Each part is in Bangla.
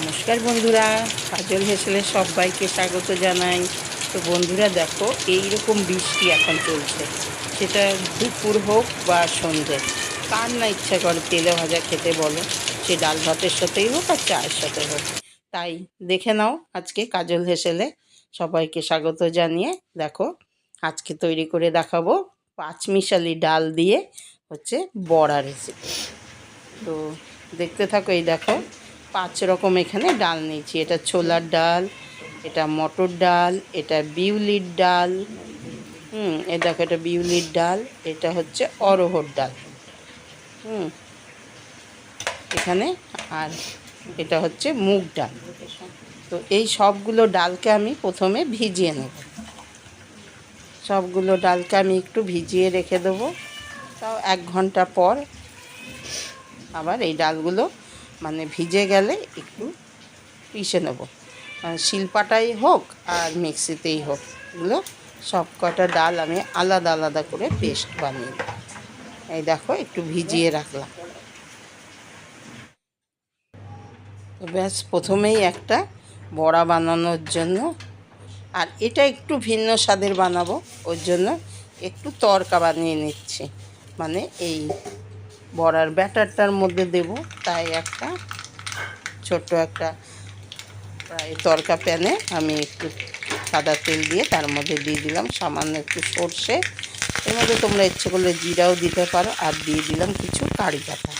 নমস্কার বন্ধুরা, কাজল হেসেলে সবাইকে স্বাগত জানাই। তো বন্ধুরা, দেখো এই রকম বৃষ্টি এখন চলছে। সেটা দুপুর হোক বা সন্ধে, কার না ইচ্ছা করে তেলে ভাজা খেতে বলো? সে ডাল ভাতের সাথেই হোক আর চায়ের সাথে হোক। তাই দেখে নাও, আজকে কাজল হেসেলে সবাইকে স্বাগত জানিয়ে, দেখো, আজকে তৈরি করে দেখাবো পাঁচমিশালি ডাল দিয়ে হচ্ছে বড়া রেসিপি তো দেখতে থাকো, এই দেখো। পাঁচ রকম এখানে ডাল নিয়েছি। এটা ছোলার ডাল, এটা মটর ডাল, এটা বিউলির ডাল, হুম এটা বিউলির ডাল, এটা হচ্ছে অরহর ডাল, হুম। এখানে আর এটা হচ্ছে মুগ ডাল। তো এই সবগুলো ডালকে আমি প্রথমে ভিজিয়ে নেব। সবগুলো ডালকে আমি একটু ভিজিয়ে রেখে দেবো। তাও এক ঘণ্টা পর আবার এই ডালগুলো মানে ভিজে গেলে একটু পিষে নেব। মানে শিলপাটাই হোক আর মিক্সিতেই হোক, এগুলো সব কটা ডাল আমি আলাদা আলাদা করে পেস্ট বানিয়ে এই দেখো, একটু ভিজিয়ে রাখলাম। ব্যাস, প্রথমেই একটা বড়া বানানোর জন্য, আর এটা একটু ভিন্ন স্বাদের বানাবো, ওর জন্য একটু তরকা বানিয়ে নিচ্ছি। মানে এই বড়ার ব্যাটারটার মধ্যে দেব, তাই একটা ছোট্ট একটা প্রায় তরকা প্যানে আমি একটু সাদা তেল দিয়ে তার মধ্যে দিয়ে দিলাম, সামান্য একটু সর্ষে। এর মধ্যে তোমরা ইচ্ছে করলে জিরাও দিতে পারো, আর দিয়ে দিলাম কিছু কারি পাতা।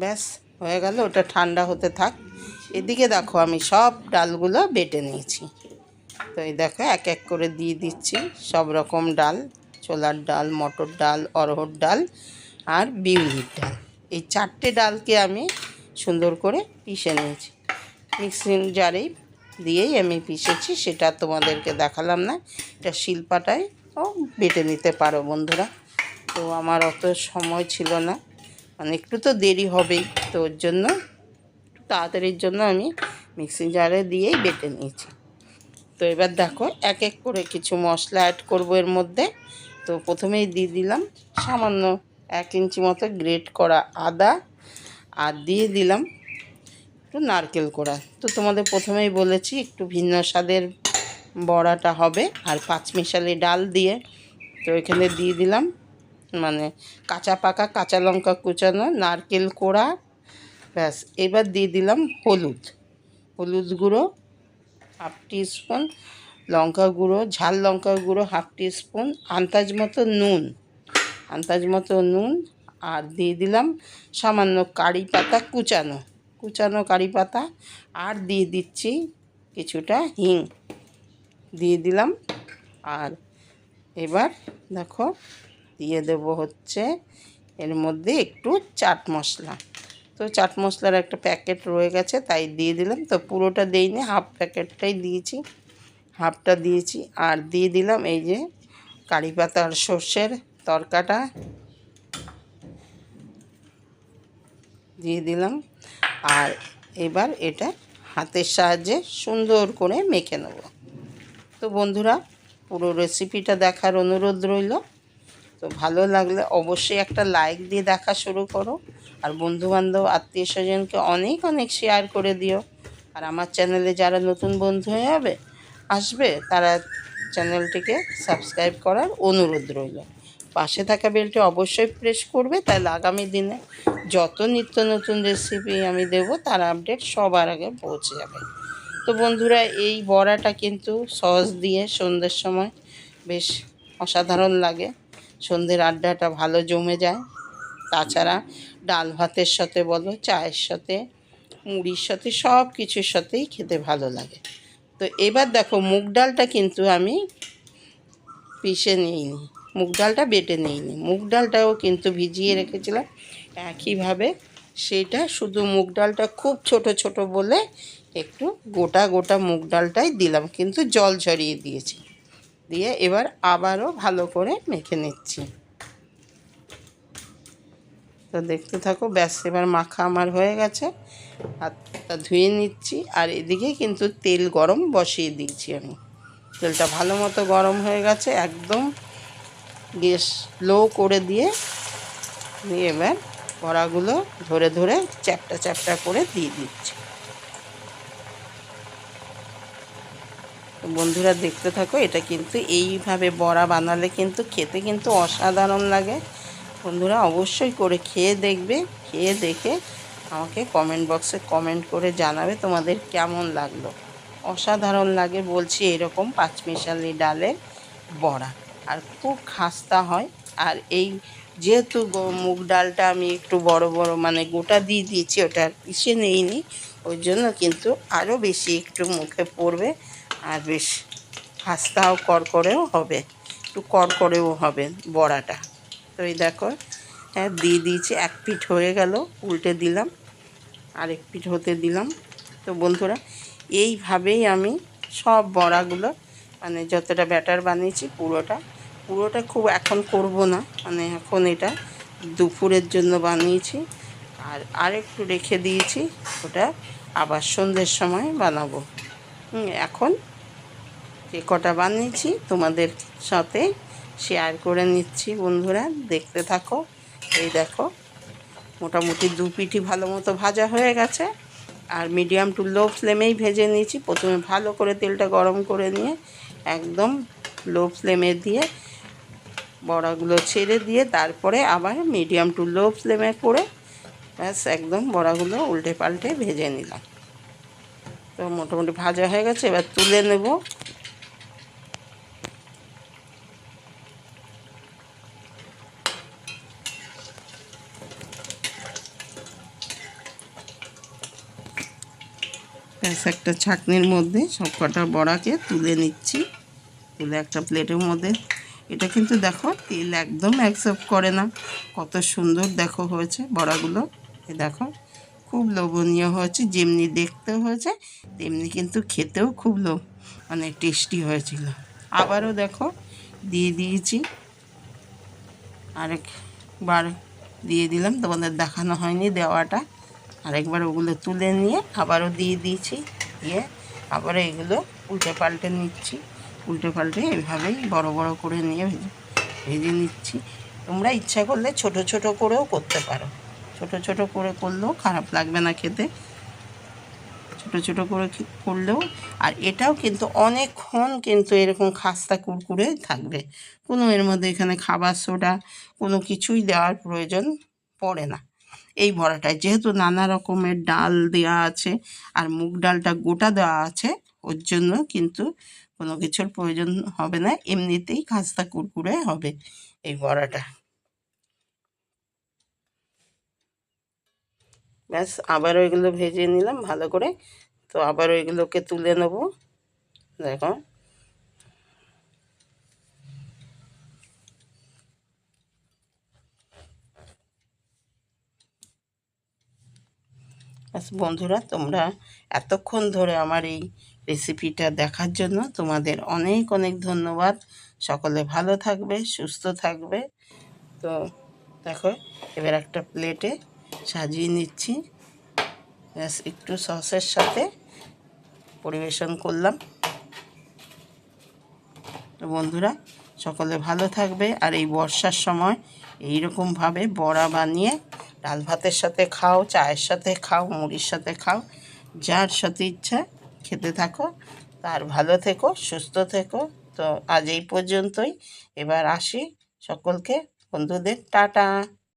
ব্যাস, হয়ে গেল, ওটা ঠান্ডা হতে থাক। এদিকে দেখো, আমি সব ডালগুলো বেটে নিয়েছি। তো এই দেখো, এক এক করে দিয়ে দিচ্ছি। সব রকম ডাল, ছোলার ডাল, মটর ডাল অরহর ডাল আর বিউলির ডাল। এই চারটে ডালকে আমি সুন্দর করে পিষে নিয়েছি। মিক্সিং জারেই দিয়েই আমি পিষেছি, সেটা তোমাদেরকে দেখালাম না। এটা শিলপাটায় ও বেটে নিতে পারো বন্ধুরা। তো আমার অত সময় ছিল না। মানে একটু তো দেরি হবেই, তো ওর জন্য একটু তাড়াতাড়ির জন্য আমি মিক্সিং জারে দিয়েই বেটে নিয়েছি। তো এবার দেখো, এক এক করে কিছু মশলা অ্যাড করব এর মধ্যে। তো প্রথমেই দিয়ে দিলাম সামান্য এক ইঞ্চি মতো গ্রেট করা আদা আর দিয়ে দিলাম একটু নারকেল কোড়া। তো তোমাদের প্রথমেই বলেছি, একটু ভিন্ন স্বাদের বড়াটা হবে আর পাঁচমিশালি ডাল দিয়ে। তো এখানে দিয়ে দিলাম মানে কাঁচা পাকা কাঁচা লঙ্কা কুচানো নারকেল কোড়া। ব্যাস, এবার দিয়ে দিলাম হলুদ। হলুদ গুঁড়ো হাফ স্পুন লঙ্কা গুঁড়ো, ঝাল লঙ্কা গুঁড়ো হাফ স্পুন আন্দাজ মতো নুন। আন্দাজ মতো নুন আর দিয়ে দিলাম সামান্য কারি পাতা কুচানো কুচানো কারি পাতা আর দিয়ে দিচ্ছি কিছুটা হিং। দিয়ে দিলাম আর এবার দেখো দিয়ে দেব হচ্ছে এর মধ্যে একটু চাট মশলা। তো চাট মশলার একটা প্যাকেট রয়ে গেছে তাই দিয়ে দিলাম। তো পুরোটা দিইনি, হাফ প্যাকেটটাই দিয়েছি, হাফটা দিয়েছি। আর দিয়ে দিলাম এই যে কারি পাতা আর সর্ষের তরকাটা দিয়ে দিলাম। আর এবার এটা হাতের সাহায্যে সুন্দর করে মেখে নেব। তো বন্ধুরা, পুরো রেসিপিটা দেখার অনুরোধ রইল। তো ভালো লাগলে অবশ্যই একটা লাইক দিয়ে দেখা শুরু করো। আর বন্ধুবান্ধব আত্মীয় স্বজনকে অনেক অনেক শেয়ার করে দিও। আর আমার চ্যানেলে যারা নতুন বন্ধু হয়ে যাবে আসবে, তারা চ্যানেলটিকে সাবস্ক্রাইব করার অনুরোধ রইল। পাশে থাকা বেলটি অবশ্যই প্রেস করবে, তাহলে আগামী দিনে যত নিত্য নতুন রেসিপি আমি দেব, তার আপডেট সবার আগে পৌঁছে যাবে। তো বন্ধুরা, এই বড়াটা কিন্তু সস দিয়ে সন্ধ্যের সময় বেশ অসাধারণ লাগে। সন্ধ্যের আড্ডাটা ভালো জমে যায়। তাছাড়া ডাল ভাতের সাথে বলো, চায়ের সাথে, মুড়ির সাথে, সব কিছুর সাথেই খেতে ভালো লাগে। তো এবার দেখো, মুগ ডালটা কিন্তু আমি পিষে নিইনি। মুগ ডালটা বেটে নিইনি। মুগ ডালটাও কিন্তু ভিজিয়ে রেখেছিলাম। একইভাবে সেটা শুধু মুগ ডালটা খুব ছোট ছোট বলে একটু গোটা গোটা মুগ ডালটাই দিলাম, কিন্তু জল ঝরিয়ে দিয়েছি। দিয়ে এবার আবারও ভালো করে মেখে নিচ্ছি। তো দেখতে থাকো, ব্যাস, এবার মাখা আমার হয়ে গেছে। হাতটা ধুয়ে নিচ্ছি, আর এদিকে কিন্তু তেল গরম বসিয়ে দিয়েছি আমি। তেলটা ভালো মতো গরম হয়ে গেছে, একদম গ্যাস লো করে দিয়ে দিয়ে এবার বড়াগুলো ধরে ধরে চ্যাপটা চ্যাপটা করে দিয়ে দিচ্ছি। বন্ধুরা দেখতে থাকো, এটা কিন্তু এইভাবে বড়া বানালে কিন্তু খেতে কিন্তু অসাধারণ লাগে। বন্ধুরা অবশ্যই করে খেয়ে দেখবে, খেয়ে দেখে আমাকে কমেন্ট বক্সে কমেন্ট করে জানাবে তোমাদের কেমন লাগল। অসাধারণ লাগে বলছি এরকম পাঁচমিশালি ডালের বড়া। আর খুব খাস্তা হয়। আর এই যেহেতু মুগ ডালটা আমি একটু বড় বড় মানে গোটা দিয়ে দিয়েছি, ওটা আর পিষে নেইনি, ওই জন্য কিন্তু আরও বেশি একটু মুখে পড়বে আর বেশ খাস্তাও করকরেও হবে, একটু করকরেও হবে বড়াটা। তো এই দেখো হ্যাঁ দিয়ে দিয়েছি, এক পিঠ হয়ে গেল, উল্টে দিলাম, আরেক পিঠ হতে দিলাম। তো বন্ধুরা, এইভাবেই আমি সব বড়াগুলো মানে যতটা ব্যাটার বানিয়েছি পুরোটা পুরোটা খুব এখন করব না মানে এখন এটা দুপুরের জন্য বানিয়েছি। আর আরেকটু রেখে দিয়েছি, ওটা আবার সন্ধ্যের সময় বানাবো। এখন যে কটা বানিয়েছি তোমাদের সাথে শেয়ার করে নিচ্ছি বন্ধুরা, দেখতে থাকো। এই দেখো, মোটামুটি দু পিঠি ভালো মতো ভাজা হয়ে গেছে। আর মিডিয়াম টু লো ফ্লেমেই ভেজে নিয়েছি। প্রথমে ভালো করে তেলটা গরম করে নিয়ে একদম লো ফ্লেমে দিয়ে বড়াগুলো ছেড়ে দিয়ে তারপরে আবার মিডিয়াম টু লো ফ্লেমে করে ব্যাস একদম বড়াগুলো উল্টে পাল্টে ভেজে নিলাম। তো মোটামুটি ভাজা হয়ে গেছে, এবার তুলে নেব। ব্যাস একটা ছাকনির মধ্যে সব কটা বড়াকে তুলে নিচ্ছি। তুলে একটা প্লেটের মধ্যে এটা কিন্তু দেখো, তেল একদম অ্যাকসেপ্ট করে না। কত সুন্দর দেখো হয়েছে বড়াগুলো। এ দেখো, খুব লোভনীয় হয়েছে, যেমনি দেখতে হয়েছে, তেমনি কিন্তু খেতেও খুব লোভ মানে টেস্টি হয়েছিল। আবারও দেখো, দিয়ে দিয়েছি। আরেকবার দিয়ে দিলাম, তোমাদের দেখানো হয়নি দেওয়াটা। আরেকবার ওগুলো তুলে নিয়ে আবারও দিয়ে দিয়েছি, দিয়ে আবার এগুলো উল্টে পাল্টে নিচ্ছি। উল্টে পাল্টে এভাবেই বড় বড় করে নিয়ে ভেজে ভেজে নিচ্ছি। তোমরা ইচ্ছা করলে ছোট ছোট করেও করতে পারো। ছোট ছোট করে করলেও খারাপ লাগবে না খেতে। ছোট ছোট করে করলেও, আর এটাও কিন্তু অনেকক্ষণ কিন্তু এরকম খাস্তা কুরকুরে থাকবে। কোনো এর মধ্যে এখানে খাবার সোডা, কোনো কিছুই দেওয়ার প্রয়োজন পড়ে না। এই বড়াটায় যেহেতু নানা রকমের ডাল দেওয়া আছে আর মুগ ডালটা গোটা দেওয়া আছে ওর জন্য কিন্তু কোনো কিছুর প্রয়োজন হবে না, এমনিতেই খাস্তা কুরকুরে হবে এই বড়াটা। ব্যাস, আবার ওইগুলো ভেজে নিলাম ভালো করে। তো আবার ওইগুলোকে তুলে নেব। দেখো। ব্যাস, বন্ধুরা, তোমরা এতক্ষণ ধরে আমার এই রেসিপিটা দেখার জন্য তোমাদের অনেক অনেক ধন্যবাদ। সকলে ভালো থাকবে, সুস্থ থাকবে। তো দেখো, এবার একটা প্লেটে সাজিয়ে নিচ্ছি। ব্যাস, একটু সসের সাথে পরিবেশন করলাম। তো বন্ধুরা, সকলে ভালো থাকবে। আর এই বর্ষার সময় এই রকমভাবে বড়া বানিয়ে ডাল ভাতের সাথে খাও, চায়ের সাথে খাও, মুড়ির সাথে খাও, যার সাথে ইচ্ছা খেতে থাকো, আর ভালো থেকো, সুস্থ থেকো। তো আজ এই পর্যন্তই। এবার আসি সকলকে। বন্ধুদের, টাটা।